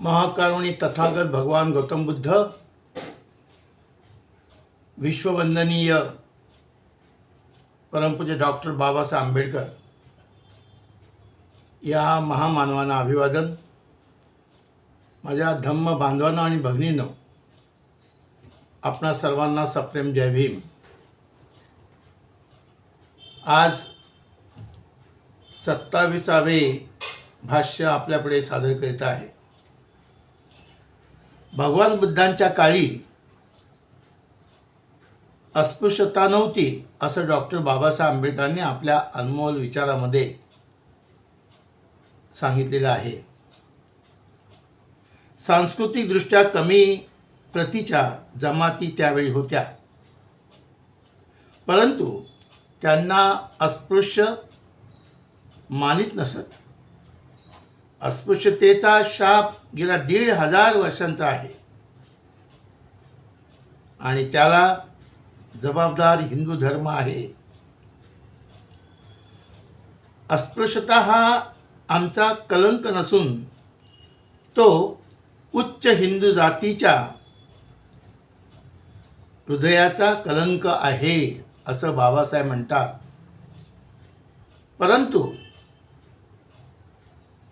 महाकारुणी तथागत भगवान गौतम बुद्ध विश्ववंदनीय परमपूज्य डॉक्टर बाबासाहेब आंबेडकर या महामानवांना अभिवादन. माझ्या धम्म बांधवांना आणि भगिनीनं आपणा सर्वांना सप्रेम जय भीम. आज सत्ताविसावे भाष्य आपल्यापुढे सादर करीत आहे. भगवान बुद्धांच्या काळी अस्पृश्यता नव्हती असं डॉक्टर बाबासाहेब आंबेडकरांनी आपल्या अनमोल विचारामध्ये सांगितलेलं आहे. सांस्कृतिकदृष्ट्या कमी प्रतीच्या जमाती त्यावेळी होत्या. परंतु त्यांना अस्पृश्य मानित नसत. अस्पृश्यतेचा शाप गेल्या दीड हजार वर्षांचा आहे. आणि त्याला जबाबदार हिंदू धर्म आहे. अस्पृश्यता हा आमचा कलंक नसून तो उच्च हिंदू जातीच्या हृदयाचा कलंक आहे असं बाबासाहेब म्हणतात. परंतु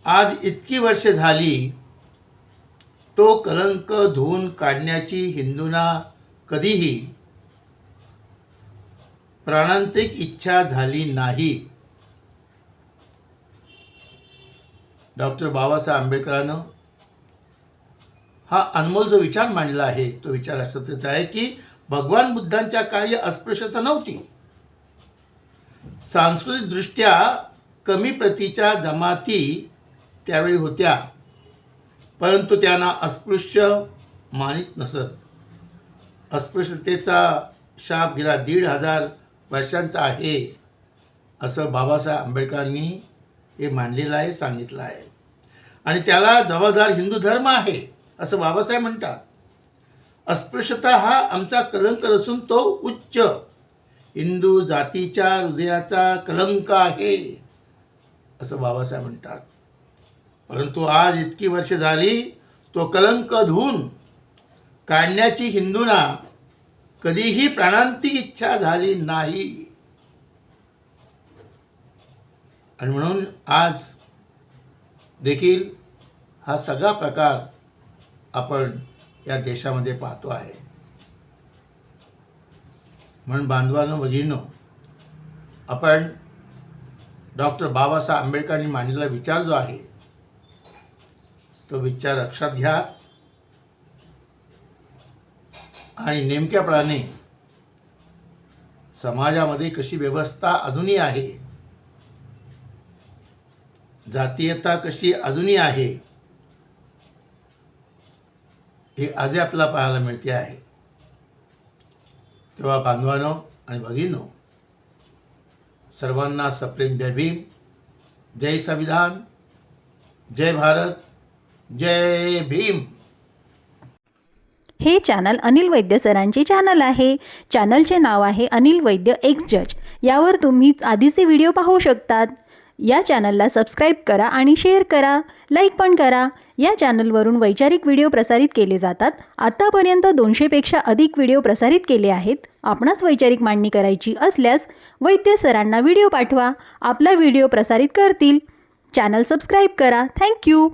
आज इतकी वर्षे झाली तो कलंक धुवून काढण्याची हिंदूंना कधीही प्राणांतिक इच्छा झाली नाही. डॉक्टर बाबासाहेब आंबेडकरानं हा अनमोल जो विचार मांडला आहे तो विचार असाच आहे की भगवान बुद्धांच्या काळी अस्पृश्यता नव्हती. सांस्कृतिकदृष्ट्या कमी प्रतीच्या जमाती त्यावेळी होत्या. परंतु त्यांना अस्पृश्य मानित नसत. अस्पृश्यतेचा शाप गेला. दीड हजार वर्षांचा आहे असं बाबासाहेब आंबेडकरांनी हे मांडलेलं आहे सांगितलं आहे आणि त्याला जबाबदार हिंदू धर्म आहे असं बाबासाहेब म्हणतात. अस्पृश्यता हा आमचा कलंक असून तो उच्च. हिंदू जातीच्या हृदयाचा कलंक आहे असं बाबासाहेब म्हणतात. परंतु आज इतकी वर्ष झाली तो कलंक धुवून काढण्याची हिंदूंना कधीही प्राणांतिक इच्छा झाली नाही. आणि म्हणून आज देखील हा सगळा प्रकार आपण या देशामध्ये पाहतो आहे. म्हणून बांधवांनो भगिनो आपण डॉक्टर बाबासाहेब आंबेडकरांनी मांडलेला विचार जो आहे तो विचार लक्षात घ्या. आणि नेमक्यापणाने समाजामध्ये कशी व्यवस्था अजूनही आहे? जातीयता कशी अजूनही आहे? हे आजही आपल्याला पाहायला मिळते आहे. तेव्हा बांधवानो आणि भगिनो सर्वांना सप्रेम जय भीम जय संविधान जय भारत जय भीम. हे चॅनल अनिल वैद्य सरांचे चॅनल आहे. चॅनलचे नाव आहे अनिल वैद्य एक्स जज. यावर तुम्ही आधीचे व्हिडिओ पाहू शकतात. या चॅनलला सबस्क्राईब करा आणि शेअर करा. लाईक पण करा. या चॅनलवरून वैचारिक व्हिडिओ प्रसारित केले जातात. आत्तापर्यंत दोनशेपेक्षा अधिक व्हिडिओ प्रसारित केले आहेत. आपणास वैचारिक मांडणी करायची असल्यास वैद्य सरांना व्हिडिओ पाठवा. आपला व्हिडिओ प्रसारित करतील. चॅनल सबस्क्राईब करा. Thank you.